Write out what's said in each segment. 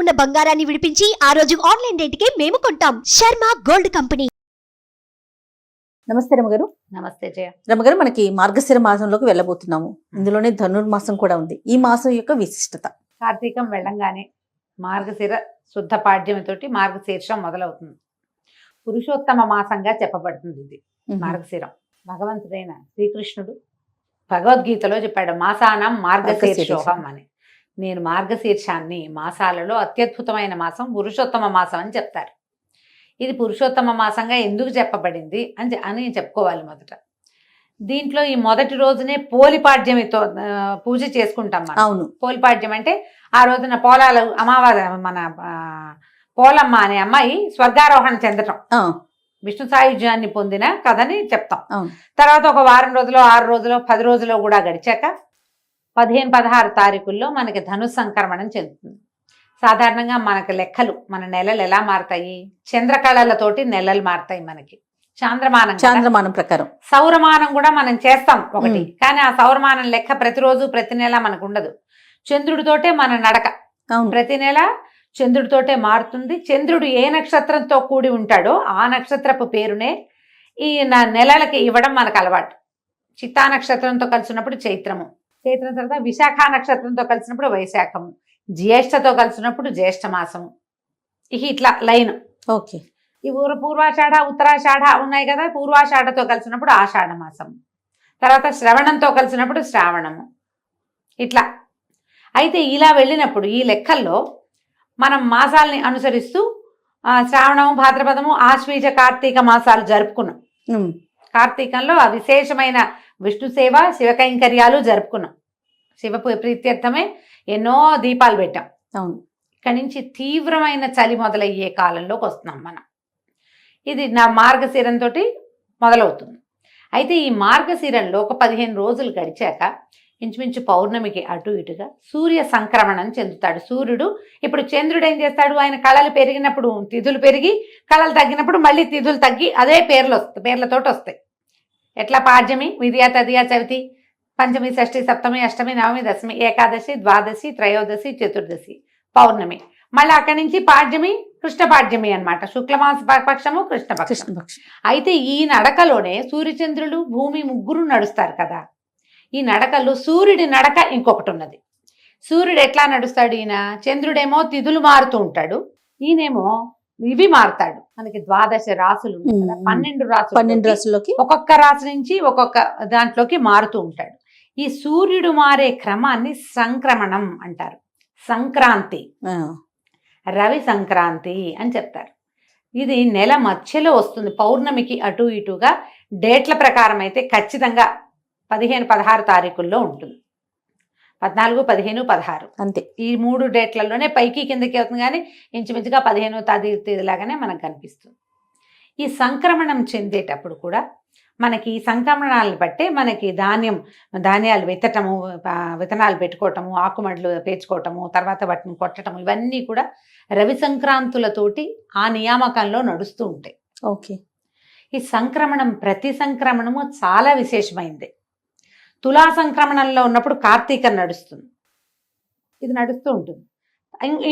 ఉన్న బంగారాన్ని విడిపించి ఆ రోజు ఆన్లైన్ రేటుకే మేము కొంటాం. Sharma gold company. నమస్తే రమగారు. నమస్తే జయ. రమగారు మనకి మార్గశిర మాసంలోకి వెళ్ళబోతున్నాము. ఇందులోనే ధనుర్మాసం కూడా ఉంది. ఈ మాసం యొక్క విశిష్టత. కార్తీకం వెళ్ళంగానే మార్గశిర శుద్ధ పాడ్యమితోటి మార్గశీర్షం మొదలవుతుంది. పురుషోత్తమ మాసంగా చెప్పబడుతుంది ఇది మార్గశిరం. భగవంతుడైన శ్రీకృష్ణుడు భగవద్గీతలో చెప్పాడు మాసానం మార్గశీర్షోహం అని. నేను మార్గశీర్షాన్ని మాసాలలో అత్యద్భుతమైన మాసం పురుషోత్తమ మాసం అని చెప్తారు. ఇది పురుషోత్తమ మాసంగా ఎందుకు చెప్పబడింది అని అని చెప్పుకోవాలి మొదట. దీంట్లో ఈ మొదటి రోజునే పోలిపాడ్యమితో పూజ చేసుకుంటాం మనం. అవును. పోలిపాడ్యం అంటే ఆ రోజున పోలాలు అమావాస్య మన పోలమ్మ అనే అమ్మాయి స్వర్గారోహణ చెందటం. విష్ణు సాయుధ్యాన్ని పొందిన కథని చెప్తాం. తర్వాత ఒక వారం రోజులు ఆరు రోజులు పది రోజులు కూడా గడిచాక పదిహేను పదహారు తారీఖుల్లో మనకి ధను సంక్రమణం చెందుతుంది. సాధారణంగా మనకి లెక్కలు మన నెలలు ఎలా మారతాయి? చంద్రకళలతోటి నెలలు మారతాయి మనకి. చాంద్రమానం. చాంద్రమానం ప్రకారం. సౌరమానం కూడా మనం చేస్తాం ఒకటి. కానీ ఆ సౌరమానం లెక్క ప్రతిరోజు ప్రతి నెల మనకు ఉండదు. చంద్రుడితోటే మన నడక. ప్రతి నెల చంద్రుడితోటే మారుతుంది. చంద్రుడు ఏ నక్షత్రంతో కూడి ఉంటాడో ఆ నక్షత్రపు పేరునే ఈ నెలలకి ఇవ్వడం మనకు అలవాటు. చిత్తా నక్షత్రంతో కలిసినప్పుడు చైత్రము. చైత్రం తర్వాత విశాఖ నక్షత్రంతో కలిసినప్పుడు వైశాఖము జ్యేష్ఠతో కలిసినప్పుడు జ్యేష్ఠ మాసము ఇక ఇట్లా లైన్. ఓకే. ఈ ఊర పూర్వాషాఢ ఉత్తరాషాఢ ఉన్నాయి కదా పూర్వాషాఢతో కలిసినప్పుడు ఆషాఢ మాసం. తర్వాత శ్రవణంతో కలిసినప్పుడు శ్రావణము. ఇట్లా. అయితే ఇలా వెళ్ళినప్పుడు ఈ లెక్కల్లో మనం మాసాలని అనుసరిస్తూ శ్రావణము భాద్రపదము ఆశ్వీజ కార్తీక మాసాలు జరుపుకున్నాం. కార్తీకంలో ఆ విశేషమైన విష్ణు సేవ శివ కైంకర్యాలు జరుపుకున్నాం. శివ ప్రీ- ప్రీత్యర్థమే ఎన్నో దీపాలు పెట్టాం. అవును. ఇక్కడి నుంచి తీవ్రమైన చలి మొదలయ్యే కాలంలోకి వస్తున్నాం మనం. ఇది నా మార్గశిరంతో మొదలవుతుంది. అయితే ఈ మార్గశిరంలో ఒక పదిహేను రోజులు గడిచాక ఇంచుమించు పౌర్ణమికి అటు ఇటుగా సూర్య సంక్రమణం చెందుతాడు. సూర్యుడు ఇప్పుడు చంద్రుడు ఏం చేస్తాడు? ఆయన కళలు పెరిగినప్పుడు తిథులు పెరిగి కళలు తగ్గినప్పుడు మళ్ళీ తిథులు తగ్గి అదే పేర్లు వస్తాయి పేర్లతోటి వస్తాయి. ఎట్లా పాడ్యమి? విద్యా తదియా చవితి? పంచమి షష్ఠి సప్తమి అష్టమి నవమి దశమి ఏకాదశి ద్వాదశి త్రయోదశి చతుర్దశి పౌర్ణమి. మళ్ళీ అక్కడి నుంచి పాడ్యమి కృష్ణ పాడ్యమి అనమాట శుక్లమాస పక్షము కృష్ణపక్షం కృష్ణపక్షం అయితే ఈ నడకలోనే సూర్యచంద్రులు భూమి ముగ్గురు నడుస్తారు కదా? ఈ నడకలో సూర్యుడి నడక ఇంకొకటి ఉన్నది. సూర్యుడు ఎట్లా నడుస్తాడు ఈయన? చంద్రుడేమో తిథులు మారుతూ ఉంటాడు. ఈయనేమో ఇవి మారుతాడు. మనకి ద్వాదశ రాసులు. పన్నెండు రాసులు పన్నెండు రాసుల్లోకి? ఒక్కొక్క రాశి నుంచి ఒక్కొక్క దాంట్లోకి మారుతూ ఉంటాడు. ఈ సూర్యుడు మారే క్రమాన్ని సంక్రమణం అంటారు. సంక్రాంతి. రవి సంక్రాంతి అని చెప్తారు. ఇది నెల మధ్యలో వస్తుంది. పౌర్ణమికి అటు ఇటుగా డేట్ల ప్రకారం అయితే ఖచ్చితంగా పదిహేను పదహారు తారీఖుల్లో ఉంటుంది. పద్నాలుగు పదిహేను పదహారు. అంతే. ఈ మూడు డేట్లలోనే పైకి కిందకి అవుతుంది కానీ ఇంచుమించుగా పదిహేను తది తేదీలాగానే మనకు కనిపిస్తుంది. ఈ సంక్రమణం చెందేటప్పుడు కూడా మనకి ఈ సంక్రమణాలను బట్టే మనకి ధాన్యం ధాన్యాలు విత్తటము విత్తనాలు పెట్టుకోవటము ఆకుమడ్లు పేర్చుకోవటము తర్వాత వాటిని కొట్టటము ఇవన్నీ కూడా రవి సంక్రాంతులతోటి ఆ నియామకంలో నడుస్తూ ఉంటాయి. ఓకే. ఈ సంక్రమణం ప్రతి సంక్రమణము చాలా విశేషమైంది. తులా సంక్రమణంలో ఉన్నప్పుడు కార్తీకం నడుస్తుంది. ఇది నడుస్తూ ఉంటుంది.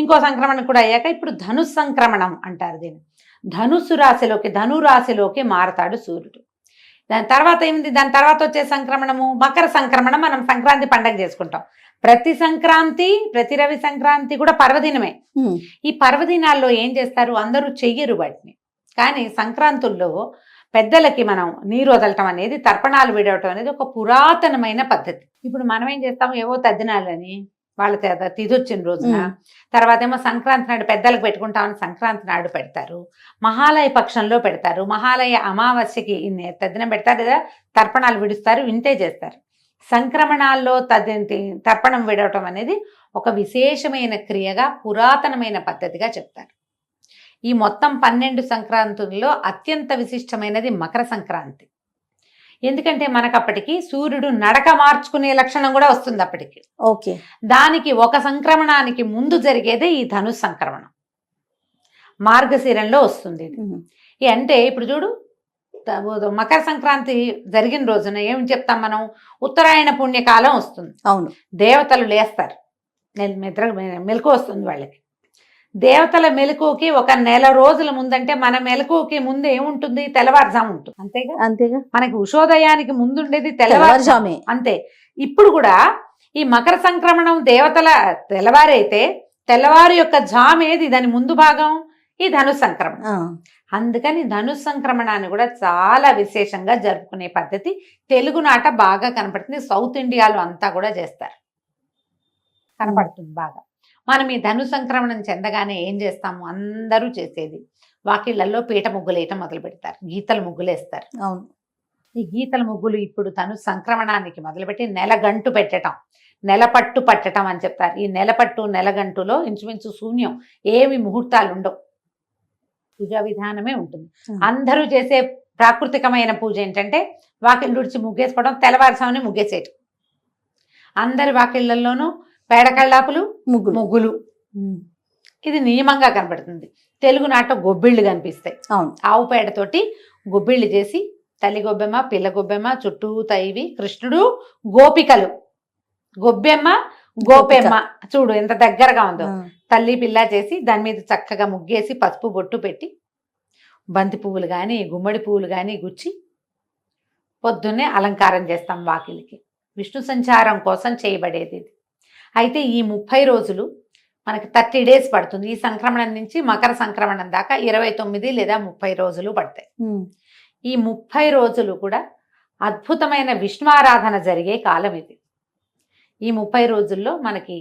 ఇంకో సంక్రమణం కూడా అయ్యాక ఇప్పుడు ధనుస్ సంక్రమణం అంటారు దీన్ని. ధనుస్సు రాశిలోకి ధను రాశిలోకి మారతాడు సూర్యుడు. దాని తర్వాత ఏమిటి దాని తర్వాత వచ్చే సంక్రమణము మకర సంక్రమణం మనం సంక్రాంతి పండగ చేసుకుంటాం. ప్రతి సంక్రాంతి ప్రతి రవి సంక్రాంతి కూడా పర్వదినమే. ఈ పర్వదినాల్లో ఏం చేస్తారు? అందరూ చెయ్యరు వాటిని. కానీ సంక్రాంతుల్లో పెద్దలకి మనం నీరు వదలటం అనేది తర్పణాలు విడవటం అనేది ఒక పురాతనమైన పద్ధతి. ఇప్పుడు మనం ఏం చేస్తాం ఏవో తద్దినాలని వాళ్ళ చేత తిథి వచ్చిన రోజున. తర్వాత ఏమో సంక్రాంతి నాడు పెద్దలకు పెట్టుకుంటామని సంక్రాంతి నాడు పెడతారు. మహాలయ పక్షంలో పెడతారు. మహాలయ అమావాస్యకి ఇన్ని తద్దినం పెడతారు లేదా తర్పణాలు విడుస్తారు ఇంతే చేస్తారు. సంక్రమణాల్లో తద్ది తర్పణం విడవటం అనేది ఒక విశేషమైన క్రియగా పురాతనమైన పద్ధతిగా చెప్తారు. ఈ మొత్తం పన్నెండు సంక్రాంతుల్లో అత్యంత విశిష్టమైనది మకర సంక్రాంతి. ఎందుకంటే మనకు అప్పటికి సూర్యుడు నడక మార్చుకునే లక్షణం కూడా వస్తుంది అప్పటికి. ఓకే. దానికి ఒక సంక్రమణానికి ముందు జరిగేదే ఈ ధను సంక్రమణం. మార్గశిరంలో వస్తుంది ఇది. అంటే ఇప్పుడు చూడు మకర సంక్రాంతి జరిగిన రోజున ఏం చెప్తాం మనం? ఉత్తరాయణ పుణ్యకాలం వస్తుంది. అవును. దేవతలు లేస్తారు. నిద్ర మెలకు వస్తుంది వాళ్ళకి. దేవతల మెలకువకి ఒక నెల రోజుల ముందంటే మన మెలకువకి ముందు ఏముంటుంది? తెల్లవారుజాము ఉంటుంది. అంతేగా? అంతేగా? మనకి ఉషోదయానికి ముందుండేది తెల్లవారుజాము. అంతే. ఇప్పుడు కూడా ఈ మకర సంక్రమణం దేవతల తెల్లవారైతే తెల్లవారు యొక్క జామ్ ఏది? దాని ముందు భాగం ఈ ధను సంక్రమణం. అందుకని ధను సంక్రమణాన్ని కూడా చాలా విశేషంగా జరుపుకునే పద్ధతి తెలుగునాట బాగా కనపడుతుంది. సౌత్ ఇండియాలో అంతా కూడా చేస్తారు. కనపడుతుంది బాగా. మనం ఈ ధను సంక్రమణం చెందగానే ఏం చేస్తాము? అందరూ చేసేది వాకిళ్ళలో పీట ముగ్గులేయటం మొదలు పెడతారు గీతల ముగ్గులేస్తారు అవును. ఈ గీతల ముగ్గులు ఇప్పుడు తను సంక్రమణానికి మొదలుపెట్టి నెలగంటు పెట్టటం నెలపట్టు పట్టటం అని చెప్తారు. ఈ నెలపట్టు నెలగంటులో ఇంచుమించు శూన్యం. ఏమి ముహూర్తాలు ఉండవు. పూజా విధానమే ఉంటుంది. అందరూ చేసే ప్రాకృతికమైన పూజ ఏంటంటే వాకిళ్ళు ఉడిచి ముగ్గేసుకోవడం తెల్లవారుసామని ముగ్గేసేయటం. అందరి వాకిళ్ళల్లోనూ పేడ కళ్ళాపులు ముగ్గులు. ముగ్గులు ఇది నియమంగా కనబడుతుంది. తెలుగు నాట గొబ్బిళ్ళు కనిపిస్తాయి. అవును. ఆవు పేడతోటి గొబ్బిళ్ళు చేసి తల్లి గొబ్బెమ్మ పిల్ల గొబ్బెమ్మ చుట్టూ తైవి కృష్ణుడు గోపికలు. గొబ్బెమ్మ గోపెమ్మ. చూడు ఎంత దగ్గరగా ఉందో. తల్లి పిల్ల చేసి దాని మీద చక్కగా ముగ్గేసి పసుపు బొట్టు పెట్టి బంతి పువ్వులు కానీ గుమ్మడి పువ్వులు కానీ గుచ్చి పొద్దున్నే అలంకారం చేస్తాం వాకిలికి. విష్ణు సంచారం కోసం చేయబడేది ఇది. అయితే ఈ ముప్పై రోజులు మనకి థర్టీ డేస్ పడుతుంది. ఈ సంక్రమణం నుంచి మకర సంక్రమణం దాకా ఇరవై తొమ్మిది లేదా ముప్పై రోజులు పడతాయి. ఈ ముప్పై రోజులు కూడా అద్భుతమైన విష్ణువారాధన జరిగే కాలం ఇది. ఈ ముప్పై రోజుల్లో మనకి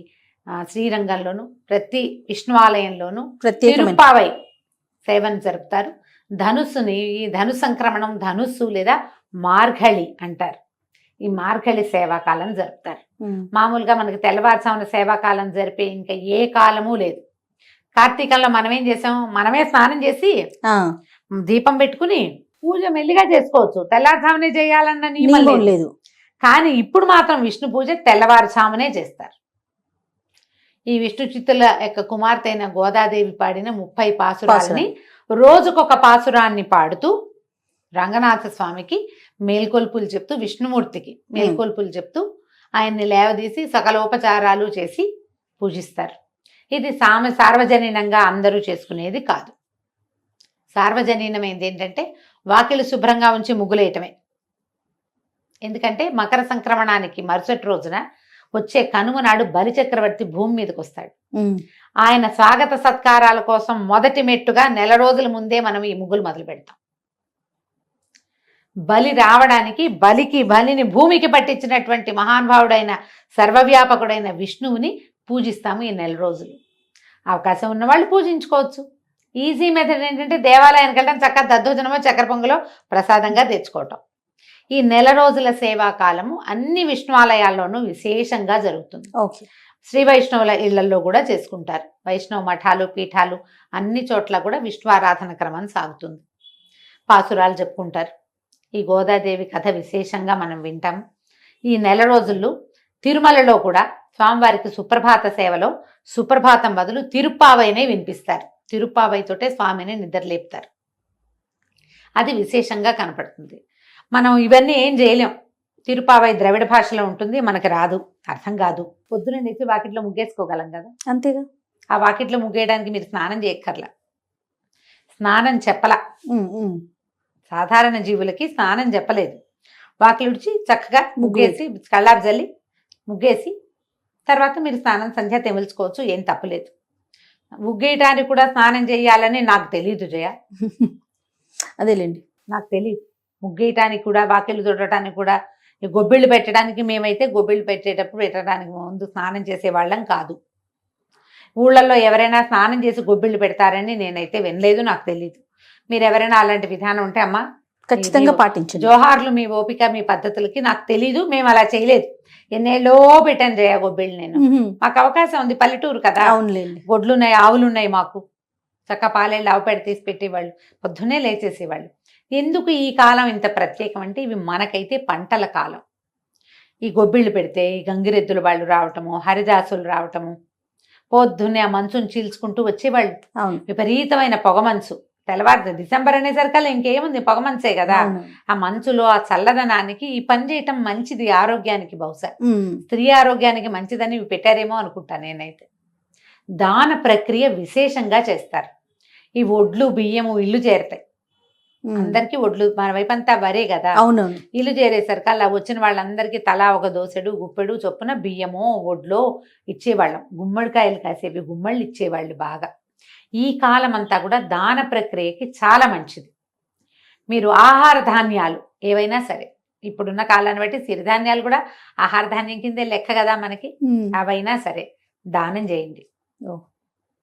శ్రీరంగంలోను ప్రతి విష్ణు ఆలయంలోనూ తిరుప్పావై సేవను జరుపుతారు. ధనుస్సుని ఈ ధను సంక్రమణం ధనుస్సు లేదా మార్గళి అంటారు. ఈ మార్గళి సేవాకాలం జరుపుతారు. మామూలుగా మనకి తెల్లవారుజామున సేవాకాలం జరిపే ఇంకా ఏ కాలము లేదు. కార్తీకంలో మనం ఏం చేసాం? మనమే స్నానం చేసి దీపం పెట్టుకుని పూజ మెల్లిగా చేసుకోవచ్చు. తెల్లారుజామునే చేయాలన్న నియమం లేదు. లేదు. కానీ ఇప్పుడు మాత్రం విష్ణు పూజ తెల్లవారుజామునే చేస్తారు. ఈ విష్ణు చిత్తుల యొక్క కుమార్తె అయిన గోదాదేవి పాడిన ముప్పై పాసురాలని రోజుకొక పాసురాన్ని పాడుతూ రంగనాథ స్వామికి మేల్కొల్పులు చెప్తూ విష్ణుమూర్తికి మేల్కొల్పులు చెప్తూ ఆయన్ని లేవదీసి సకలోపచారాలు చేసి పూజిస్తారు. ఇది సామ సార్వజనీనంగా అందరూ చేసుకునేది కాదు. సార్వజనీనమైనది ఏంటంటే వాకిలు శుభ్రంగా ఉంచి ముగ్గులేయటమే. ఎందుకంటే మకర సంక్రమణానికి మరుసటి రోజున వచ్చే కనుమ నాడు బలిచక్రవర్తి భూమి మీదకి వస్తాడు ఆయన స్వాగత సత్కారాల కోసం మొదటి మెట్టుగా నెల రోజుల ముందే మనం ఈ ముగ్గులు మొదలు పెడతాం బలి రావడానికి బలికి బలిని భూమికి పట్టించినటువంటి మహానుభావుడైన సర్వవ్యాపకుడైన విష్ణువుని పూజిస్తాము ఈ నెల రోజులు. అవకాశం ఉన్న వాళ్ళు పూజించుకోవచ్చు. ఈజీ మెథడ్ ఏంటంటే దేవాలయానికి వెళ్ళడం చక్కగా దద్దోజనమో చక్కెర పొంగలో ప్రసాదంగా తెచ్చుకోవటం. ఈ నెల రోజుల సేవా కాలము అన్ని విష్ణు ఆలయాల్లోనూ విశేషంగా జరుగుతుంది. ఓకే. శ్రీ వైష్ణవుల ఇళ్ళలో కూడా చేసుకుంటారు. వైష్ణవ మఠాలు పీఠాలు అన్ని చోట్ల కూడా విష్ణు ఆరాధన క్రమం సాగుతుంది. పాసురాలు చెప్పుకుంటారు. ఈ గోదాదేవి కథ విశేషంగా మనం వింటాం. ఈ నెల రోజుల్లో తిరుమలలో కూడా స్వామివారికి సుప్రభాత సేవలో సుప్రభాతం బదులు తిరుప్పావైనే వినిపిస్తారు. తిరుప్పావైతోటే స్వామిని నిద్రలేపుతారు. అది విశేషంగా కనపడుతుంది. మనం ఇవన్నీ ఏం చేయలేం. తిరుపావై ద్రవిడ భాషలో ఉంటుంది మనకి రాదు అర్థం కాదు. పొద్దున లేచి వాకిట్లో ముగ్గేసుకోగలం కదా. అంతేగా? ఆ వాకిట్లో ముగ్గేయడానికి మీరు స్నానం చేయక్కర్లా. స్నానం చెప్పలా. సాధారణ జీవులకి స్నానం చెప్పలేదు వాకిలుడిచి చక్కగా ముగ్గేసి కళ్ళాపు జల్లి ముగ్గేసి తర్వాత మీరు స్నానం సంధ్య తెమిల్చుకోవచ్చు ఏం తప్పలేదు. ముగ్గేయటానికి కూడా స్నానం చేయాలని నాకు తెలియదు జయ. అదేలేండి. నాకు తెలియదు ముగ్గేయటానికి కూడా వాకిళ్ళు తుడటానికి కూడా గొబ్బిళ్ళు పెట్టడానికి మేమైతే గొబ్బిళ్ళు పెట్టేటప్పుడు పెట్టడానికి ముందు స్నానం చేసే వాళ్ళం కాదు. ఊళ్ళల్లో ఎవరైనా స్నానం చేసి గొబ్బిళ్ళు పెడతారని నేనైతే వినలేదు నాకు తెలియదు మీరు ఎవరైనా అలాంటి విధానం ఉంటే అమ్మా ఖచ్చితంగా పాటించండి. జోహార్లు మీ ఓపిక మీ పద్ధతులకి నాకు తెలీదు మేము అలా చేయలేదు. ఎన్నేళ్ళో పెట్టాను జయ గొబ్బిళ్ళు నేను. మాకు అవకాశం ఉంది పల్లెటూరు కదా. గొడ్లు ఉన్నాయి ఆవులు ఉన్నాయి మాకు. చక్క పాలేళ్ళు ఆవు పెడ తీసి పెట్టేవాళ్ళు పొద్దున్నే లేచేసేవాళ్ళు. ఎందుకు ఈ కాలం ఇంత ప్రత్యేకం అంటే ఇవి మనకైతే పంటల కాలం. ఈ గొబ్బిళ్ళు పెడితే ఈ గంగిరెద్దుల వాళ్ళు రావటము హరిదాసులు రావటము పొద్దున్నే ఆ మంచుని చీల్చుకుంటూ వచ్చేవాళ్ళు. అవును. విపరీతమైన పొగ మంచు. తెల్లవారు డిసెంబర్ అనేసరికల్లా ఇంకేముంది పొగ మంచే కదా. అవును. ఆ మంచులో ఆ చల్లదనానికి ఈ పని చేయటం మంచిది ఆరోగ్యానికి బహుశా. స్త్రీ ఆరోగ్యానికి మంచిదని ఇవి పెట్టారేమో అనుకుంటా నేనైతే. దాన ప్రక్రియ విశేషంగా చేస్తారు. ఈ ఒడ్లు బియ్యము ఇల్లు చేరుతాయి. అందరికీ ఒడ్లు మన వైపు అంతా వరే కదా. అవునవును. ఇల్లు చేరేసరికి అలా వచ్చిన వాళ్ళందరికీ తలా ఒక దోసెడు గుప్పెడు చొప్పున బియ్యము ఒడ్లో ఇచ్చేవాళ్ళం. గుమ్మడికాయలు కాసేవి గుమ్మళ్ళు ఇచ్చేవాళ్ళు బాగా. ఈ కాలం అంతా కూడా దాన ప్రక్రియకి చాలా మంచిది మీరు ఆహార ధాన్యాలు ఏవైనా సరే ఇప్పుడున్న కాలాన్ని బట్టి సిరిధాన్యాలు కూడా ఆహార ధాన్యం కిందే లెక్క కదా మనకి. అవైనా సరే దానం చేయండి ఓ.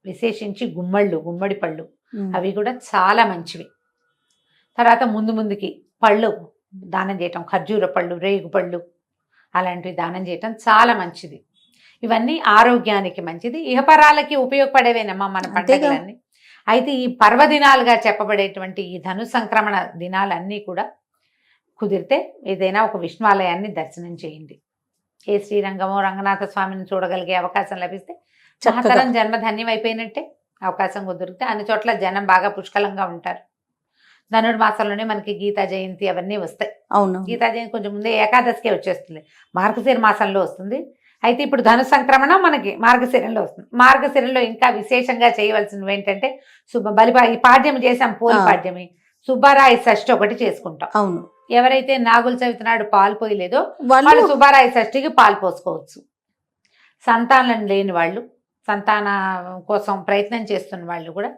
విశేషించి గుమ్మళ్ళు గుమ్మడి పళ్ళు. అవి కూడా చాలా మంచివి తర్వాత ముందు ముందుకి పళ్ళు దానం చేయటం ఖర్జూర పళ్ళు రేగు పళ్ళు అలాంటివి దానం చేయటం చాలా మంచిది ఇవన్నీ ఆరోగ్యానికి మంచిది. ఇహపరాలకి ఉపయోగపడేవేనమ్మా మన. పండుగలన్నీ. అయితే ఈ పర్వదినాలుగా చెప్పబడేటువంటి ఈ ధను సంక్రమణ దినాలన్నీ కూడా కుదిరితే ఏదైనా ఒక విష్ణువాలయాన్ని దర్శనం చేయండి. ఏ శ్రీరంగమో రంగనాథ స్వామిని చూడగలిగే అవకాశం లభిస్తే మహతరం జన్మ ధన్యం అయిపోయినట్టే అవకాశం కుదిరితే అన్ని చోట్ల జనం బాగా పుష్కలంగా ఉంటారు. ధనుడు మాసంలోనే మనకి గీతా జయంతి అవన్నీ వస్తాయి. అవును. గీతా జయంతి కొంచెం ముందే ఏకాదశికే వచ్చేస్తుంది. మార్గశిర మాసంలో వస్తుంది. అయితే ఇప్పుడు ధను సంక్రమణ మనకి మార్గశిరంలో వస్తుంది. మార్గశిరంలో ఇంకా విశేషంగా చేయవలసినవి ఏంటంటే శుభ బలి ఈ పాడ్యం చేసాం పోలి. పాడ్యమి. సుబ్బారాయి షష్ఠి ఒకటి చేసుకుంటాం. అవును. ఎవరైతే నాగుల చవితి నాడు పాలు పోయలేదో వాళ్ళు సుబ్బారాయ షష్ఠికి పాలు పోసుకోవచ్చు. సంతానం లేని వాళ్ళు సంతాన కోసం ప్రయత్నం చేస్తున్న వాళ్ళు కూడా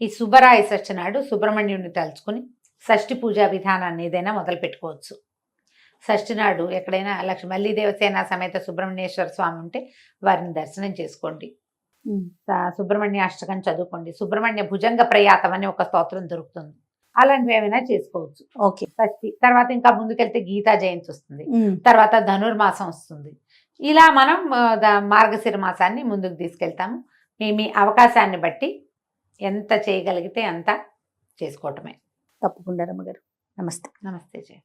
ఈ సుబ్బరాయ షష్ఠి నాడు సుబ్రహ్మణ్యుడిని తలుచుకుని షష్ఠి పూజా విధానాన్ని ఏదైనా మొదలు పెట్టుకోవచ్చు షష్ఠి నాడు ఎక్కడైనా లక్ష్మి మల్లి దేవసేన సమేత సుబ్రహ్మణ్యేశ్వర స్వామి ఉంటే వారిని దర్శనం చేసుకోండి. సుబ్రహ్మణ్య అష్టకం చదువుకోండి. సుబ్రహ్మణ్య భుజంగ ప్రయాతం అని ఒక స్తోత్రం దొరుకుతుంది. అలాంటివి ఏమైనా చేసుకోవచ్చు. ఓకే. షష్ఠి తర్వాత ఇంకా ముందుకెళ్తే గీతా జయంతి వస్తుంది. తర్వాత ధనుర్మాసం వస్తుంది. ఇలా మనం మార్గశిర మాసాన్ని ముందుకు తీసుకెళ్తాము. మీ మీ అవకాశాన్ని బట్టి ఎంత చేయగలిగితే అంత చేసుకోవటమే. తప్పకుండా రమ్మగారు. నమస్తే. నమస్తే జయ.